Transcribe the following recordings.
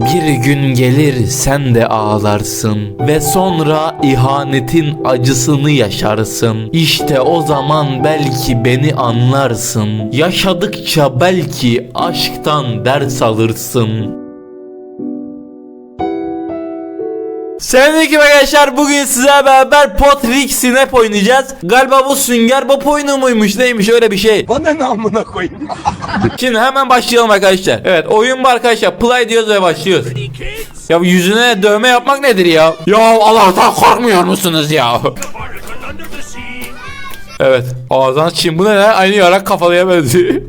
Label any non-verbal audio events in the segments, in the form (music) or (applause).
Bir gün gelir sen de ağlarsın ve sonra ihanetin acısını yaşarsın. İşte o zaman belki beni anlarsın. Yaşadıkça belki aşktan ders alırsın. Selamünaleyküm arkadaşlar. Bugün size beraber Potrik Snap oynayacağız. Galiba bu sünger bop oyunu muymuş neymiş öyle bir şey. Bana ne amına koyayım. (laughs) Şimdi hemen başlayalım arkadaşlar. Evet oyun bu arkadaşlar. Play diyoruz ve başlıyoruz. Ya yüzüne dövme yapmak nedir ya? Ya Allah'tan korkmuyor musunuz ya? Evet. Ağzına çim bu ne lan? Aynı yarak kafalıya benziyor.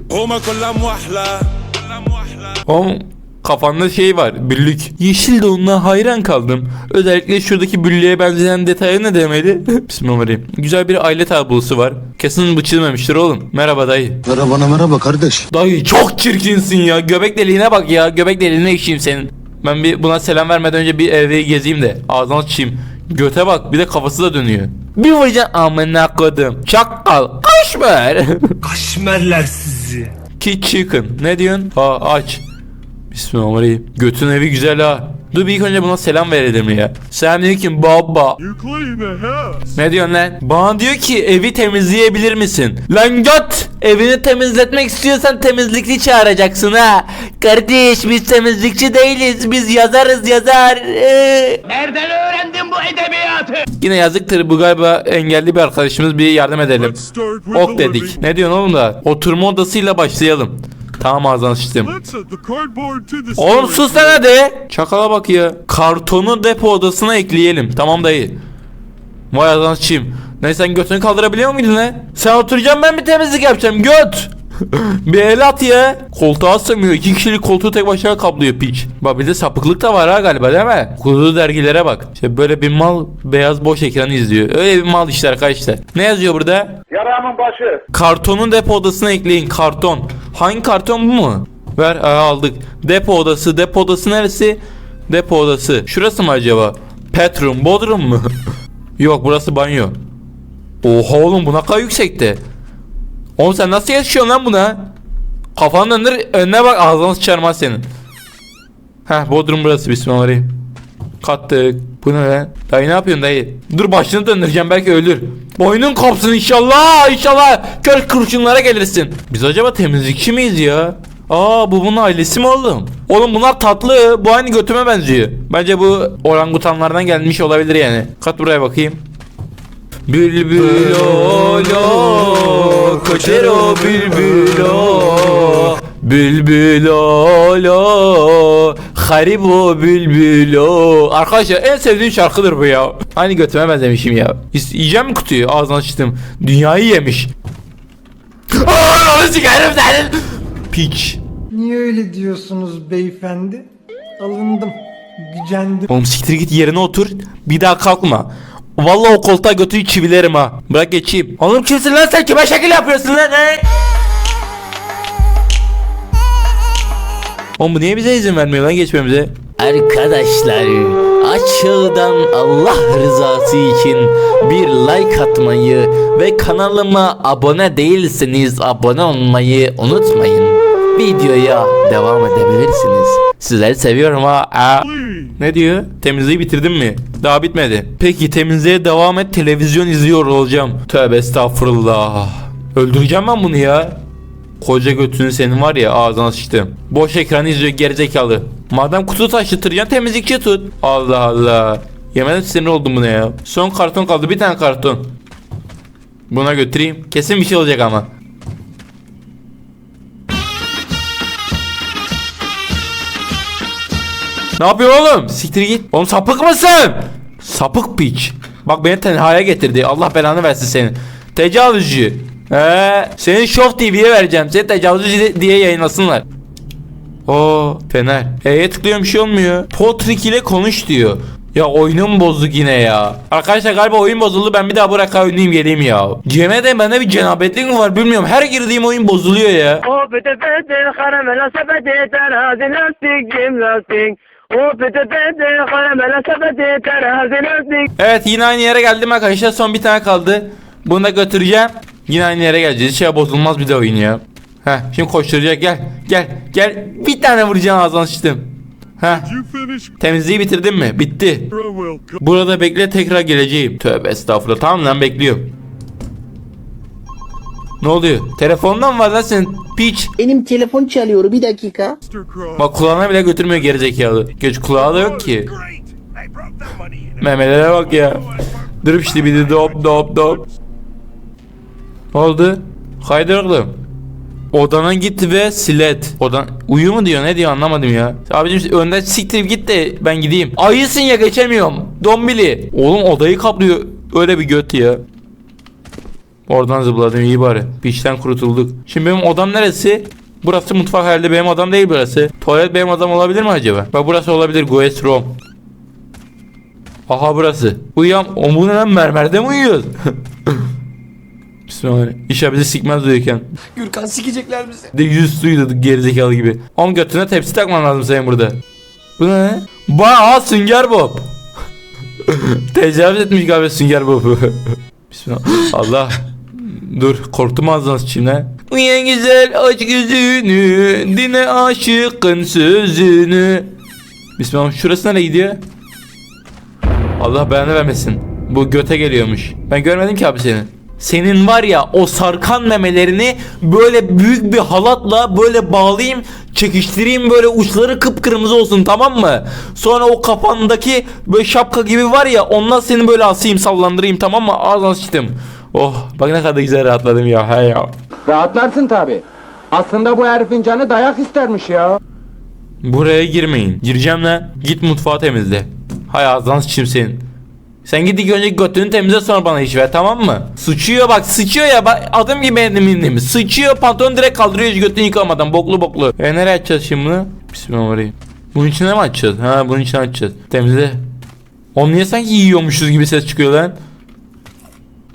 Oğlum kafanda şey var büllük. Yeşil donuna hayran kaldım. Özellikle şuradaki büllüğe benzeyen detaya ne demeli? (laughs) Bismillahirrahmanirrahim. Güzel bir aile tablosu var. Kesin bu çizmemiştir oğlum. Merhaba dayı. Merhaba merhaba kardeş. Dayı çok çirkinsin ya. Göbek deliğine bak ya. Göbek deliğine işeyim senin. Ben bir buna selam vermeden önce bir evi gezeyim de ağzına sıçayım. Göte bak bir de kafası da dönüyor. Bir vuracaksın amına kodum. Çakal. Kaşmer. (laughs) Kaşmerler sizi. Ki chicken. Ne diyorsun? Ha aç. Bismillahirrahmanirrahim. Götün evi güzel ha. Dur bir ilk önce buna selam verelim ya. Selamünaleyküm baba. You clean the house Ne diyorsun lan? Bana diyor ki evi temizleyebilir misin? Lan göt! Evini temizletmek istiyorsan temizlikçi çağıracaksın ha. Kardeş biz temizlikçi değiliz. Biz yazarız yazar. Ee. Nereden öğrendin bu edebiyatı? Yine yazıktır bu galiba engelli bir arkadaşımız bir yardım edelim. Ok dedik. Ne diyorsun oğlum da? Oturma odasıyla başlayalım. Tamam ağzına sıçtım. Oğlum sus lan hadi. Çakala bak ya. Kartonu depo odasına ekleyelim. Tamam dayı. Vay ağzına sıçayım. Ne sen götünü kaldırabiliyor muydun lan? Sen oturacaksın ben bir temizlik yapacağım göt. (laughs) bir el at ya. Koltuğa sığmıyor. İki kişilik koltuğu tek başına kaplıyor piç. Bak bir de sapıklık da var ha galiba değil mi? Kurulu dergilere bak. İşte böyle bir mal beyaz boş ekranı izliyor. Öyle bir mal işte arkadaşlar. Ne yazıyor burada? Yaramın başı. Kartonun depo odasına ekleyin karton. Hangi karton bu mu? Ver aldık. Depo odası. Depo odası neresi? Depo odası. Şurası mı acaba? Petrum, Bodrum mu? (laughs) Yok burası banyo. Oha oğlum bu ne kadar yüksekte. Oğlum sen nasıl yaşıyorsun lan buna? Kafanı döndür önüne bak ağzını sıçarmaz senin. Heh Bodrum burası bismillahirrahmanirrahim. Kattık. Bu ne lan? Dayı ne yapıyorsun dayı? Dur başını döndüreceğim belki ölür. Boynun kopsun inşallah inşallah. Kör kurşunlara gelirsin. Biz acaba temizlikçi miyiz ya? Aa bu bunun ailesi mi oğlum? Oğlum bunlar tatlı. Bu aynı götüme benziyor. Bence bu orangutanlardan gelmiş olabilir yani. Kat buraya bakayım. Bülbül olo Koçero bülbül o Bülbül olo Haribo bülbül o. Arkadaşlar en sevdiğim şarkıdır bu ya. Aynı götüme benzemişim ya. Yiyeceğim mi kutuyu ağzına açtım. Dünyayı yemiş. Aaa onu sikerim senin. Piç. Niye öyle diyorsunuz beyefendi? Alındım, gücendim. Oğlum siktir git yerine otur. Bir daha kalkma. Vallahi o koltuğa götürü çivilerim ha. Bırak geçeyim. Oğlum kimsin lan sen? Kime şekil yapıyorsun lan he? Oğlum bu niye bize izin vermiyor lan geçmemize? Arkadaşlar açığdan Allah rızası için bir like atmayı ve kanalıma abone değilseniz abone olmayı unutmayın. Videoya devam edebilirsiniz. Sizleri seviyorum ha. Aa. Ne diyor? Temizliği bitirdin mi? Daha bitmedi. Peki temizliğe devam et televizyon izliyor olacağım. Tövbe estağfurullah. Öldüreceğim ben bunu ya. Koca götünü senin var ya ağzına sıçtım. Boş ekranı izliyor gerizekalı. Madem kutu taşıtıracaksın temizlikçi tut. Allah Allah. Yemedim sinir oldum buna ya. Son karton kaldı bir tane karton. Buna götüreyim. Kesin bir şey olacak ama. Ne yapıyorsun oğlum? Siktir git. Oğlum sapık mısın? Sapık piç. Bak beni tenhaya getirdi. Allah belanı versin senin. Tecavüzcü. He, seni Show TV'ye vereceğim. Seni tecavüzcü diye yayınlasınlar. Oo, Fener. E'ye tıklıyorum bir şey olmuyor. Potrik ile konuş diyor. Ya oyunum bozuk yine ya. Arkadaşlar galiba oyun bozuldu. Ben bir daha bırak oynayayım geleyim ya. Cem'e bende bir cenabetlik mi var bilmiyorum. Her girdiğim oyun bozuluyor ya. O karamela sepeti terazi lastik cim lastik. Evet yine aynı yere geldim arkadaşlar. Son bir tane kaldı. Bunu da götüreceğim. Yine aynı yere geleceğiz. Şey bozulmaz bir de oyun ya. Heh şimdi koşturacak gel. Gel gel. Bir tane vuracağım ağzına sıçtım. Heh. Temizliği bitirdin mi? Bitti. Burada bekle tekrar geleceğim. Tövbe estağfurullah. Tamam lan bekliyorum. Ne oluyor? Telefondan var lan senin piç. Benim telefon çalıyor bir dakika. Bak kulağına bile götürmüyor gerizekalı. Göç kulağı da yok ki. Memelere bak ya. Durup işte bir de dop dop dop. Oldu? Haydi oğlum. Odana git ve silet. Odan uyu mu diyor ne diyor anlamadım ya. Abicim önden siktir git de ben gideyim. Ayısın ya geçemiyorum. Dombili. Oğlum odayı kaplıyor. Öyle bir göt ya. Oradan zıpladım iyi bari. Piçten kurtulduk. Şimdi benim odam neresi? Burası mutfak herhalde benim odam değil burası. Tuvalet benim odam olabilir mi acaba? Bak burası olabilir. Guest room. Aha burası. Uyuyam. O bu ne lan mermerde mi uyuyoruz? (laughs) Bismillahirrahmanirrahim. İnşallah bizi sikmez uyurken. Gürkan sikecekler bizi. De yüz suydu gerizekalı gibi. Oğlum götüne tepsi takman lazım senin burada. Bu ne? Ba sünger bob. (laughs) Tecavüz etmiş galiba sünger bobu. (laughs) Bismillah. Allah. Dur korktum ağzına lan. Uyan güzel aç gözünü Dine aşıkın sözünü Bismillah şurası nereye gidiyor? Allah belanı vermesin. Bu göte geliyormuş. Ben görmedim ki abi seni. Senin var ya o sarkan memelerini böyle büyük bir halatla böyle bağlayayım, çekiştireyim böyle uçları kıpkırmızı olsun tamam mı? Sonra o kafandaki böyle şapka gibi var ya onunla seni böyle asayım sallandırayım tamam mı? Ağzına sıçtım. Oh bak ne kadar güzel rahatladım ya. He ya. Rahatlarsın tabi. Aslında bu herifin canı dayak istermiş ya. Buraya girmeyin. Gireceğim lan. Git mutfağı temizle. Hay ağzına sıçayım senin. Sen git ilk önce götünü temizle sonra bana iş ver tamam mı? Sıçıyor bak sıçıyor ya bak adım gibi benim indim. Sıçıyor pantolon direkt kaldırıyor hiç götünü yıkamadan boklu boklu. E nereye açacağız şimdi? Bismillahirrahmanirrahim. Bunun içine mi açacağız? Ha bunun içine açacağız. Temizle. Oğlum niye sanki yiyormuşuz gibi ses çıkıyor lan?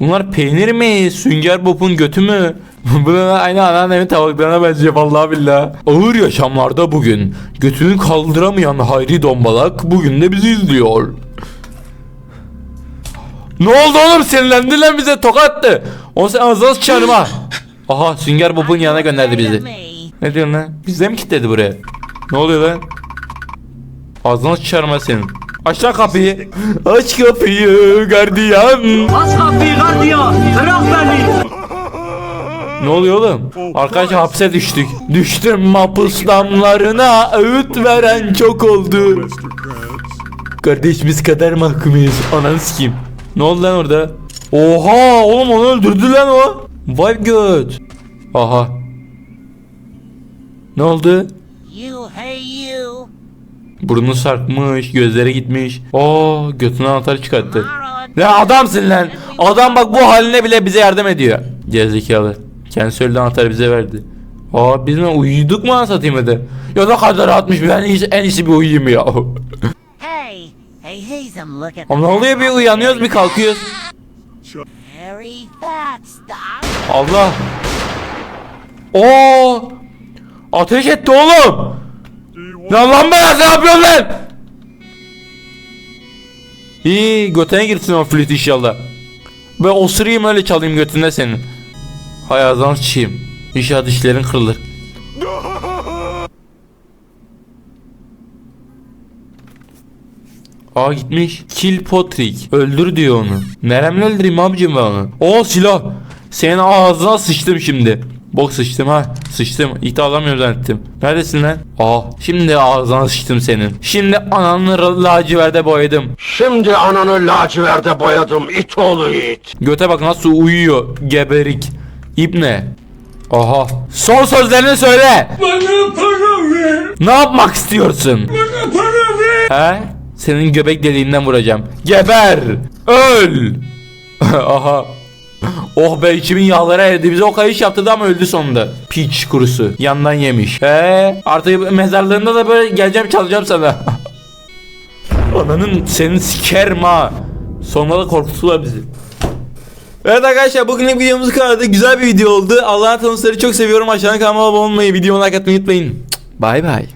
Bunlar peynir mi? Sünger Bob'un götü mü? (laughs) Bu da aynı anneannemin tavuklarına benziyor vallahi billahi. Ağır yaşamlarda bugün götünü kaldıramayan Hayri Dombalak bugün de bizi izliyor. Ne oldu oğlum sinirlendi lan bize tokattı. O sen ağzına sıçarım ha. Aha Sünger Bob'un yanına gönderdi bizi. Ne diyorsun lan? Bizde mi kilitledi buraya? Ne oluyor lan? Ağzına sıçarım ha senin. Aç lan kapıyı. Aç kapıyı gardiyan. Aç kapıyı gardiyan. Bırak beni. Ne oluyor oğlum? Arkadaşlar hapse düştük. Düştüm mahpus damlarına öğüt veren çok oldu. Kardeş biz kadar mahkumuyuz. Ananı sikeyim. Ne oldu lan orada? Oha oğlum onu öldürdü lan o. Vay göt. Aha. Ne oldu? You, hey you. Burnu sarkmış, gözleri gitmiş. Oo, götünden anahtarı çıkarttı. Ya adamsın lan. Adam bak bu haline bile bize yardım ediyor. Gerizekalı. Kendisi öldü anahtarı bize verdi. Aa biz mi uyuduk mu anasatayım hadi. Ya ne kadar rahatmış ben en iyisi, en iyisi bir uyuyayım ya. (laughs) hey, Hazen, look at Ama ne oluyor bir uyanıyoruz bir kalkıyoruz. Very fat stuff. Allah. Oo! Ateş etti oğlum. Lan lan beyaz ne yapıyorsun lan? İyi götüne girsin o flüt inşallah. Ve osurayım öyle çalayım götünde senin. Hay ağzına sıçayım. İnşallah dişlerin kırılır. Aa gitmiş. Kill Potrik. Öldür diyor onu. Neremle öldüreyim abicim ben onu? O silah. Senin ağzına sıçtım şimdi. Bok sıçtım ha. Sıçtım. İhta alamıyorum zannettim. Neredesin lan? Aa şimdi ağzına sıçtım senin. Şimdi ananı laciverde boyadım. Şimdi ananı laciverde boyadım it oğlu it. Göte bak nasıl uyuyor. Geberik. İbne. Aha. Son sözlerini söyle. Bana para ver. Ne yapmak istiyorsun? Bana para ver. He? Senin göbek deliğinden vuracağım. Geber! Öl! (laughs) Aha. Oh be içimin yağları eridi. Bize o kayış yaptı ama öldü sonunda. Piç kurusu. Yandan yemiş. He? Artık mezarlığında da böyle geleceğim çalacağım sana. (laughs) Ananın senin sikerim ha. Sonra da korkuttular bizi. Evet arkadaşlar bugünlük videomuz bu kadardı. Güzel bir video oldu. Allah'ın tanrısları çok seviyorum. Aşağıdan kanalıma abone olmayı, videomu like atmayı unutmayın. Bay bay.